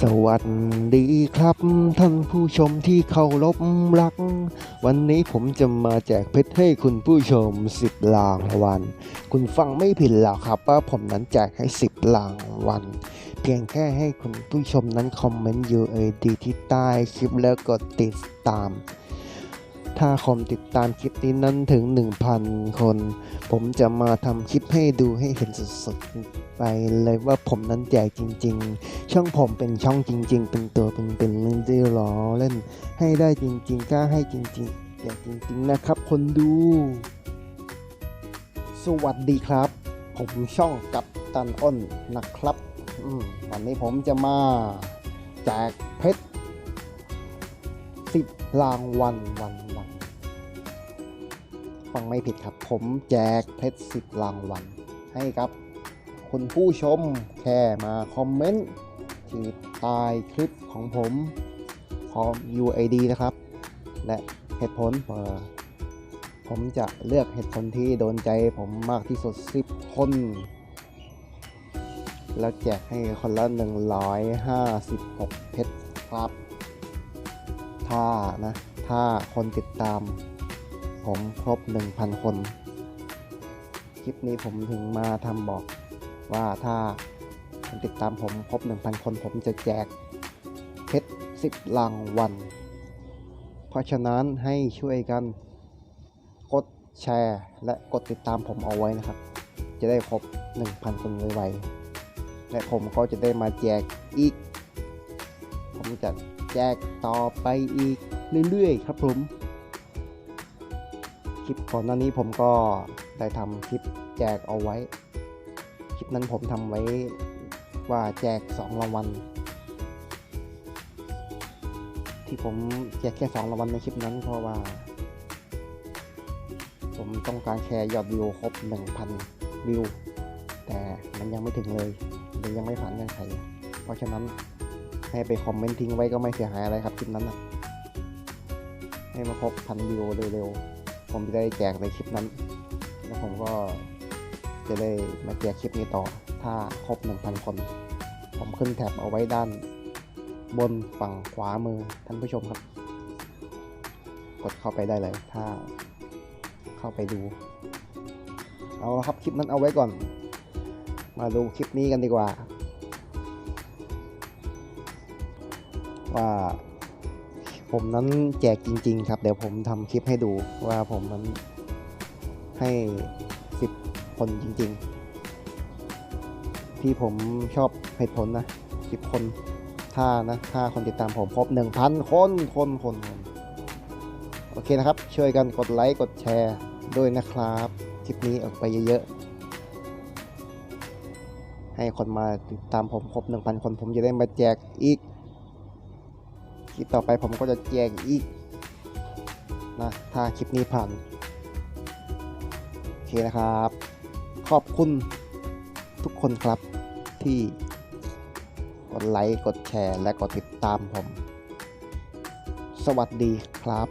สวัสดีครับท่านผู้ชมที่เคารพรัก วันนี้ผมจะมาแจกเพชรให้คุณผู้ชม 10รางวัลคุณฟังไม่ผิดหรอกครับว่าผมนั้นแจกให้ 10รางวัลเพียงแค่ให้คุณผู้ชมนั้นคอมเมนต์ UID ที่ใต้คลิปแล้วกดติดตาม ถ้าคมติดตามคลิปนี้นั้นถึง 1,000 คน ผมจะมาทำคลิปให้ดูให้เห็นสดๆไปเลยว่าผมนั้นแจกจริง ๆ ช่องผมเป็นช่องจริง ๆ เป็นตัวเป็นๆไม่ได้ล้อเล่นให้ได้จริง ๆ กล้าให้จริงๆแจกจริง ๆ นะครับ คนดู สวัสดีครับ ผมช่องกับตันอ้นนะครับวันนี้ผมจะมาแจกเพชร รางวัลวันวันฟังไม่ผิดครับ ผมแจกเพชรสิบรางวัลให้กับ คุณผู้ชมแค่มาคอมเมนต์ที่ใต้คลิปของผมพร้อม UID นะครับ และเหตุผลผมจะเลือกเหตุผลที่โดนใจผมมากที่สุด 10 คน แล้วแจกให้คนละ 156 เพชรครับ ถ้านะ ถ้าคนติดตาม ผมครบ 1,000 คน คลิปนี้ผมถึงมาทำบอกว่าถ้าคนติดตามผมครบ 1,000 คน ผมจะแจกเพชร10รางวัล เพราะฉะนั้นให้ช่วยกันกดแชร์ และกดติดตามผมเอาไว้นะครับ จะได้ครบ 1,000 คนไวๆและผมก็จะได้มาแจกอีก ผมจะ แจกต่อไปอีกเรื่อยๆครับผมคลิปก่อนหน้านี้ผมก็ได้ทำคลิปแจกเอาไว้ คลิปนั้นผมทำไว้ว่าแจก2รางวัลที่ผมแจกแค่2รางวัลในคลิปนั้นเพราะว่า ผมต้องการแชร์ยอดวิวครบ 1,000 วิว แต่มันยังไม่ถึงเลยมันยังไม่ผ่านเงื่อนไข เพราะฉะนั้น ให้ไปคอมเมนต์ทิ้งไว้ก็ไม่เสียหายอะไรครับคลิปนั้นนะให้มาครบพันวิวเร็วๆ ผมจะได้แจกในคลิปนั้น แล้วผมก็จะได้มาแจกคลิปนี้ต่อ ถ้าครบ 1,000 คน ผมขึ้นแท็บเอาไว้ด้านบนฝั่งขวามือท่านผู้ชมครับ กดเข้าไปได้เลย ถ้าเข้าไปดู เอาละครับคลิปนั้นเอาไว้ก่อน มาดูคลิปนี้กันดีกว่า ว่าผมนั้นแจกจริง ๆ ครับ เดี๋ยวผมทำคลิปให้ดูว่าผมนั้นให้สิบคนจริง ๆ ที่ผมชอบเหตุผลนะสิบคนถ้านะถ้าคนติดตามผมครบหนึ่งพันคนคนคนคนโอเคนะครับ ช่วยกันกดไลค์ กดแชร์ด้วยนะครับ คลิปนี้ออกไปเยอะๆ ให้คนมาติดตามผมครบ 1,000 คนผมจะได้มาแจกอีก คลิปต่อไปผมก็จะแจกอีกนะถ้าคลิปนี้ผ่านโอเคนะครับ ขอบคุณทุกคนครับที่กดไลค์ กดแชร์ และกดติดตามผม สวัสดีครับ